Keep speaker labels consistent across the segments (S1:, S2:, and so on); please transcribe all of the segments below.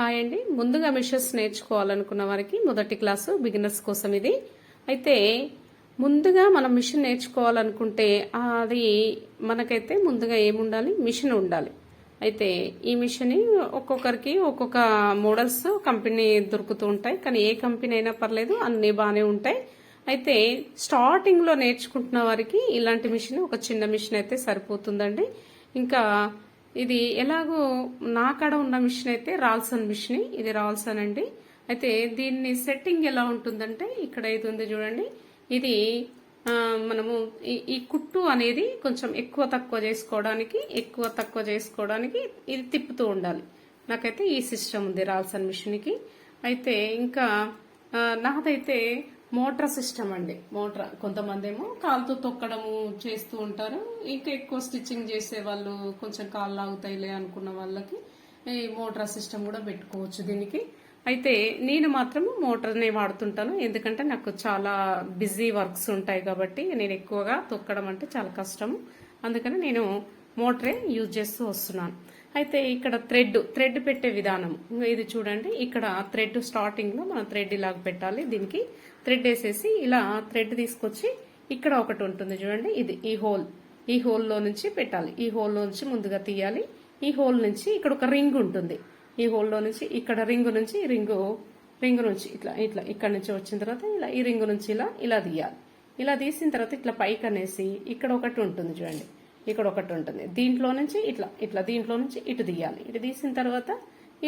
S1: Hi అండి. ముందుగా machines నేర్చుకోవాలనుకున్న వారికి మొదటి క్లాసు బిగినర్స్ కోసం ఇది. అయితే ముందుగా మనం మిషన్ నేర్చుకోవాలనుకుంటే అది మనకైతే ముందుగా ఏముండాలి? మిషన్ ఉండాలి. అయితే ఈ మిషన్ ఒక్కొక్కరికి ఒక్కొక్క మోడల్స్ కంపెనీ దొరుకుతూ ఉంటాయి. కానీ ఏ కంపెనీ అయినా పర్లేదు అన్నీ బాగానే ఉంటాయి. అయితే స్టార్టింగ్లో నేర్చుకుంటున్న వారికి ఇలాంటి మిషన్ ఒక చిన్న మిషన్ అయితే సరిపోతుందండి. ఇంకా ఇది ఎలాగో నా కాడ ఉన్న మిషన్ అయితే రాల్సన్ మిషన్. ఇది రాల్సన్ అండి. అయితే దీన్ని సెట్టింగ్ ఎలా ఉంటుందంటే ఇక్కడ ఇది ఉంది చూడండి. ఇది మనము ఈ- ఈ కుట్టు అనేది కొంచెం ఎక్కువ తక్కువ చేసుకోవడానికి ఎక్కువ తక్కువ చేసుకోవడానికి ఇది తిప్పుతూ ఉండాలి. నాకైతే ఈ సిస్టమ్ ఉంది రాల్సన్ మిషన్కి. అయితే ఇంకా నాదైతే మోటార్ సిస్టమ్ అండి. మోటార్ కొంతమంది ఏమో కాలుతో తొక్కడము చేస్తూ ఉంటారు. ఇంకా ఎక్కువ స్టిచ్చింగ్ చేసే వాళ్ళు కొంచెం కాళ్ళు లాగుతాయిలే అనుకున్న వాళ్ళకి ఈ మోటార్ సిస్టమ్ కూడా పెట్టుకోవచ్చు దీనికి. అయితే నేను మాత్రం మోటార్నే వాడుతుంటాను. ఎందుకంటే నాకు చాలా బిజీ వర్క్స్ ఉంటాయి కాబట్టి నేను ఎక్కువగా తొక్కడం అంటే చాలా కష్టం అందుకని నేను మోటరే యూజ్ చేస్తూ వస్తున్నాను. అయితే ఇక్కడ థ్రెడ్ థ్రెడ్ పెట్టే విధానం. ఇది చూడండి ఇక్కడ థ్రెడ్ స్టార్టింగ్లో మనం థ్రెడ్ ఇలాగ పెట్టాలి. దీనికి థ్రెడ్ వేసేసి ఇలా థ్రెడ్ తీసుకొచ్చి ఇక్కడ ఒకటి ఉంటుంది చూడండి ఇది ఈ హోల్ ఈ హోల్లో నుంచి పెట్టాలి. ఈ హోల్లో నుంచి ముందుగా తీయాలి. ఈ హోల్ నుంచి ఇక్కడ ఒక రింగ్ ఉంటుంది. ఈ హోల్లో నుంచి ఇక్కడ రింగ్ నుంచి రింగు రింగు రింగ్ నుంచి ఇట్లా ఇట్లా ఇక్కడ నుంచి వచ్చిన తర్వాత ఇలా ఈ రింగ్ నుంచి ఇలా ఇలా తీయాలి. ఇలా తీసిన తర్వాత ఇట్లా పైకి అనేసి ఇక్కడ ఒకటి ఉంటుంది చూడండి. ఇక్కడ ఒకటి ఉంటుంది. దీంట్లో నుంచి ఇట్లా ఇట్లా దీంట్లో నుంచి ఇటు తీయాలి. ఇటు తీసిన తర్వాత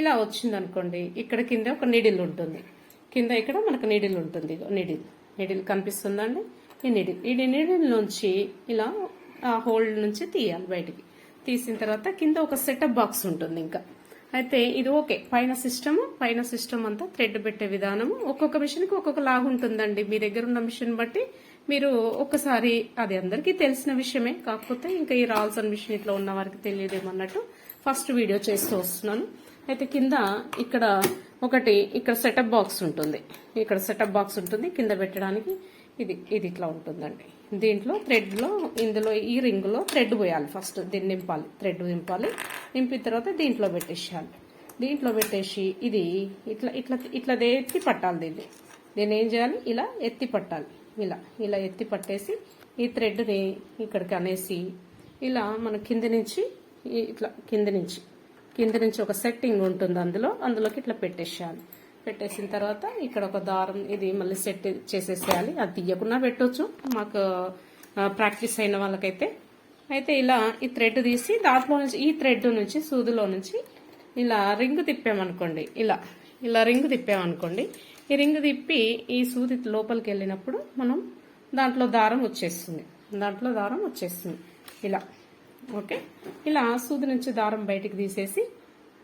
S1: ఇలా వచ్చింది అనుకోండి ఇక్కడ కింద ఒక నిడిల్ ఉంటుంది. కింద ఇక్కడ మనకు నిడిల్ ఉంటుంది. నిడిల్ నిడిల్ కనిపిస్తుందండి. ఈ నిడిల్ ఈ నిడిల్ నుంచి ఇలా ఆ హోల్డ్ నుంచి తీయాలి బయటికి. తీసిన తర్వాత కింద ఒక సెటప్ బాక్స్ ఉంటుంది ఇంకా. అయితే ఇది ఓకే. పైన సిస్టమ్ పైన సిస్టమ్ అంతా థ్రెడ్ పెట్టే విధానము ఒక్కొక్క మిషన్కి ఒక్కొక్క లాగా ఉంటుందండి మీ దగ్గర ఉన్న మిషన్ బట్టి మీరు ఒక్కసారి అది అందరికీ తెలిసిన విషయమే. కాకపోతే ఇంకా ఈ రాల్సన్ మిషన్ ఇట్లా ఉన్న వారికి తెలియదేమన్నట్టు ఫస్ట్ వీడియో చేస్తూ వస్తున్నాను. అయితే కింద ఇక్కడ ఒకటి ఇక్కడ సెటప్ బాక్స్ ఉంటుంది. ఇక్కడ సెటప్ బాక్స్ ఉంటుంది. కింద పెట్టడానికి ఇది ఇది ఇట్లా ఉంటుందండి. దీంట్లో థ్రెడ్లో ఇందులో ఈ రింగ్లో థ్రెడ్ పోయాలి ఫస్ట్. దీన్ని నింపాలి థ్రెడ్ నింపాలి. నింపిన తర్వాత దీంట్లో పెట్టేసేయాలి. దీంట్లో పెట్టేసి ఇది ఇట్లా ఇట్లా ఇట్లా ఎత్తి పట్టాలి దీన్ని. దీన్ని ఏం చేయాలి? ఇలా ఎత్తి పట్టాలి. ఇలా ఇలా ఎత్తి పట్టేసి ఈ థ్రెడ్ని ఇక్కడికి అనేసి ఇలా మన కింద నుంచి ఇట్లా కింద నుంచి కింద నుంచి ఒక సెట్టింగ్ ఉంటుంది అందులో అందులోకి ఇట్లా పెట్టేసేయాలి. పెట్టేసిన తర్వాత ఇక్కడ ఒక దారం ఇది మళ్ళీ సెట్ చేసేసేయాలి. అది తీయకుండా పెట్టొచ్చు. మాకు ప్రాక్టీస్ అయిన వాళ్ళకైతే. అయితే ఇలా ఈ థ్రెడ్ తీసి దాంట్లో నుంచి ఈ థ్రెడ్ నుంచి సూదిలో నుంచి ఇలా రింగ్ తిప్పామనుకోండి ఇలా ఇలా రింగ్ తిప్పామనుకోండి ఈ రింగ్ తిప్పి ఈ సూది లోపలికి వెళ్ళినప్పుడు మనం దాంట్లో దారం వచ్చేస్తుంది. దాంట్లో దారం వచ్చేస్తుంది. ఇలా. ఓకే? ఇలా సూది నుంచి దారం బయటికి తీసేసి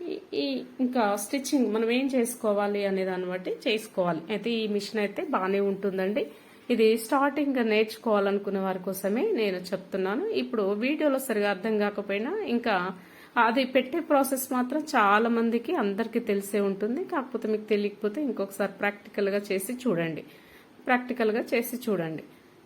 S1: ఈ- ఈ ఇంకా స్టిచ్చింగ్ మనం ఏం చేసుకోవాలి అనే దాన్ని బట్టి చేసుకోవాలి. అయితే ఈ మిషన్ అయితే బాగానే ఉంటుందండి. ఇది స్టార్టింగ్ నేర్చుకోవాలనుకునే వారి కోసమే నేను చెప్తున్నాను. ఇప్పుడు వీడియోలో సరిగా అర్థం కాకపోయినా ఇంకా అది పెట్టే ప్రాసెస్ మాత్రం చాలా మందికి అందరికీ తెలిసే ఉంటుంది. కాకపోతే మీకు తెలియకపోతే ఇంకొకసారి ప్రాక్టికల్గా చేసి చూడండి. ప్రాక్టికల్గా చేసి చూడండి.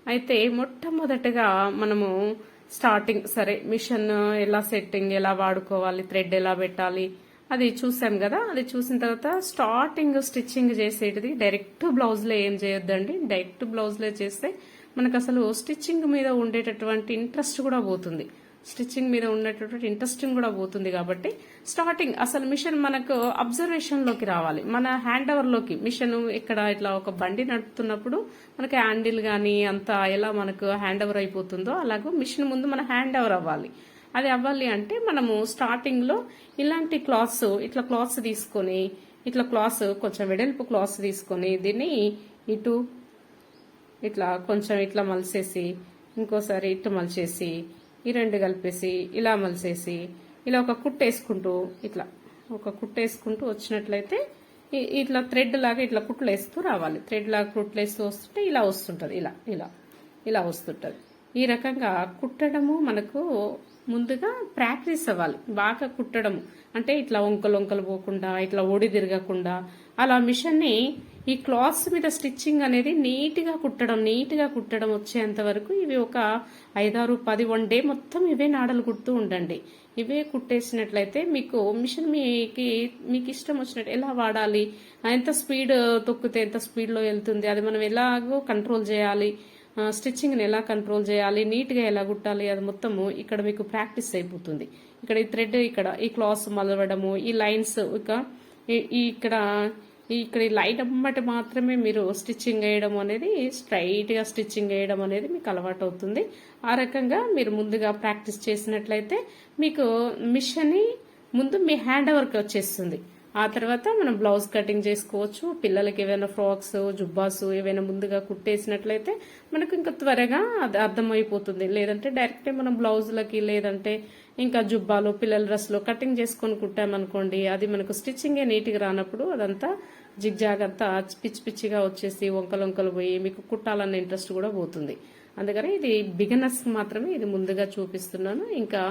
S1: అయితే మొట్టమొదటగా మనము స్టార్టింగ్ సరే మిషన్ ఎలా సెట్టింగ్ ఎలా వాడుకోవాలి థ్రెడ్ ఎలా పెట్టాలి అది చూసాం కదా. అది చూసిన తర్వాత స్టార్టింగ్ స్టిచ్చింగ్ చేసేటిది డైరెక్ట్ బ్లౌజ్లో ఏం చేయొద్దండి. డైరెక్ట్ బ్లౌజ్లో చేస్తే మనకు అసలు స్టిచ్చింగ్ మీద ఉండేటటువంటి ఇంట్రెస్ట్ కూడా పోతుంది. స్టిచ్చింగ్ మీద ఉన్నటువంటి ఇంట్రెస్టింగ్ కూడా పోతుంది కాబట్టి స్టార్టింగ్ అసలు మిషన్ మనకు అబ్జర్వేషన్లోకి రావాలి. మన హ్యాండ్ ఓవర్లోకి మిషన్ ఇక్కడ ఇట్లా ఒక బండి నడుపుతున్నప్పుడు మనకి హ్యాండిల్ కానీ అంత ఎలా మనకు హ్యాండ్ ఓవర్ అయిపోతుందో అలాగే మిషన్ ముందు మన హ్యాండ్ ఓవర్ అవ్వాలి. అది అవ్వాలి అంటే మనము స్టార్టింగ్లో ఇలాంటి క్లాత్స్ ఇట్లా క్లాత్స్ తీసుకొని ఇట్లా క్లాత్స్ కొంచెం వెడల్పు క్లాత్స్ తీసుకొని దీన్ని ఇటు ఇట్లా కొంచెం ఇట్లా మలిసేసి ఇంకోసారి ఇటు మలిచేసి ఈ రెండు కలిపేసి ఇలా మలిసేసి ఇలా ఒక కుట్టేసుకుంటూ ఇట్లా ఒక కుట్టేసుకుంటూ వచ్చినట్లయితే ఇట్లా థ్రెడ్ లాగా ఇట్లా కుట్లు వేస్తూ రావాలి. థ్రెడ్ లాగా కుట్లు వేస్తూ వస్తుంటే ఇలా వస్తుంటుంది. ఇలా ఇలా ఇలా వస్తుంటుంది. ఈ రకంగా కుట్టడము మనకు ముందుగా ప్రాక్టీస్ అవ్వాలి. బాగా కుట్టడము. అంటే ఇట్లా వంకలు వంకలు పోకుండా ఇట్లా ఒడి తిరగకుండా అలా మిషన్ని ఈ క్లాత్స్ మీద స్టిచ్చింగ్ అనేది నీట్గా కుట్టడం నీట్గా కుట్టడం వచ్చేంత వరకు ఇవి ఒక ఐదారు పది వన్ డే మొత్తం ఇవే నాడలు కుడుతూ ఉండండి. ఇవే కుట్టేసినట్లయితే మీకు మిషన్ మీకు మీకు ఇష్టం వచ్చినట్టు ఎలా వాడాలి ఎంత స్పీడ్ తొక్కితే ఎంత స్పీడ్లో వెళ్తుంది అది మనం ఎలాగో కంట్రోల్ చేయాలి స్టిచ్చింగ్ని ఎలా కంట్రోల్ చేయాలి నీట్గా ఎలా కుట్టాలి అది మొత్తము ఇక్కడ మీకు ప్రాక్టీస్ అయిపోతుంది. ఇక్కడ ఈ థ్రెడ్ ఇక్కడ ఈ క్లాస్ మలవడము ఈ లైన్స్ ఇక ఇక్కడ ఇక్కడ లైట్ లైన్ అమ్మటి మాత్రమే మీరు స్టిచ్చింగ్ వేయడం అనేది స్ట్రైట్గా స్టిచ్చింగ్ వేయడం అనేది మీకు అలవాటు అవుతుంది. ఆ రకంగా మీరు ముందుగా ప్రాక్టీస్ చేసినట్లయితే మీకు మిషన్ ముందు మీ హ్యాండ్ వర్క్ వచ్చేస్తుంది. ఆ తర్వాత మనం బ్లౌజ్ కటింగ్ చేసుకోవచ్చు. పిల్లలకి ఏవైనా ఫ్రాక్స్ జుబ్బాస్ ఏవైనా ముందుగా కుట్టేసినట్లయితే మనకు ఇంకా త్వరగా అది అర్థమైపోతుంది. లేదంటే డైరెక్ట్ మనం బ్లౌజులకి లేదంటే ఇంకా జుబ్బాలు పిల్లల డ్రెస్లో కటింగ్ చేసుకొని కుట్టామనుకోండి అది మనకు స్టిచ్చింగే నీట్గా రానప్పుడు అదంతా జిగ్జాగ్ అంతా పిచ్చి పిచ్చిగా వచ్చేసి వంకలు వంకలు పోయి మీకు కుట్టాలన్న ఇంట్రెస్ట్ కూడా పోతుంది. అందుకని ఇది బిగినర్స్ మాత్రమే ఇది ముందుగా చూపిస్తున్నాను. ఇంకా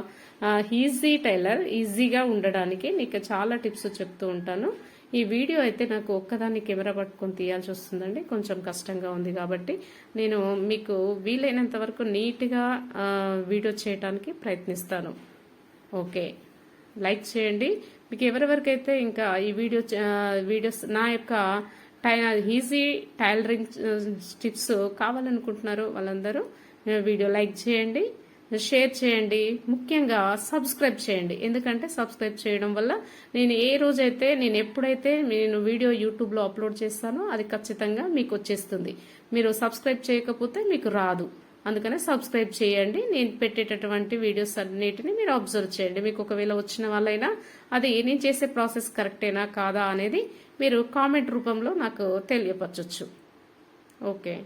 S1: ఈజీ టైలర్ ఈజీగా ఉండడానికి నీకు చాలా టిప్స్ చెప్తూ ఉంటాను. ఈ వీడియో అయితే నాకు ఒక్కదాన్ని కెమెరా పట్టుకొని తీయాల్సి వస్తుందండి. కొంచెం కష్టంగా ఉంది కాబట్టి నేను మీకు వీలైనంత వరకు నీట్గా వీడియో చేయడానికి ప్రయత్నిస్తాను. ఓకే. లైక్ చేయండి. మీకు ఎవరెవరికైతే ఇంకా ఈ వీడియో వీడియోస్ నా యొక్క టై ఈజీ టైలరింగ్ టిప్స్ కావాలనుకుంటున్నారు వాళ్ళందరూ. వీడియో లైక్ చేయండి షేర్ చేయండి ముఖ్యంగా సబ్స్క్రైబ్ చేయండి. ఎందుకంటే సబ్స్క్రైబ్ చేయడం వల్ల నేను ఏ రోజైతే నేను ఎప్పుడైతే నేను వీడియో యూట్యూబ్లో అప్లోడ్ చేస్తానో అది ఖచ్చితంగా మీకు వచ్చేస్తుంది. మీరు సబ్స్క్రైబ్ చేయకపోతే మీకు రాదు. అందుకనే సబ్స్క్రైబ్ చేయండి. నేను పెట్టేటటువంటి వీడియోస్ అన్నిటిని మీరు అబ్జర్వ్ చేయండి. మీకు ఒకవేళ వచ్చిన వాళ్ళైనా అది నేను చేసే ప్రాసెస్ కరెక్టేనా కాదా అనేది మీరు కామెంట్ రూపంలో నాకు తెలియపరచచ్చు. ఓకే.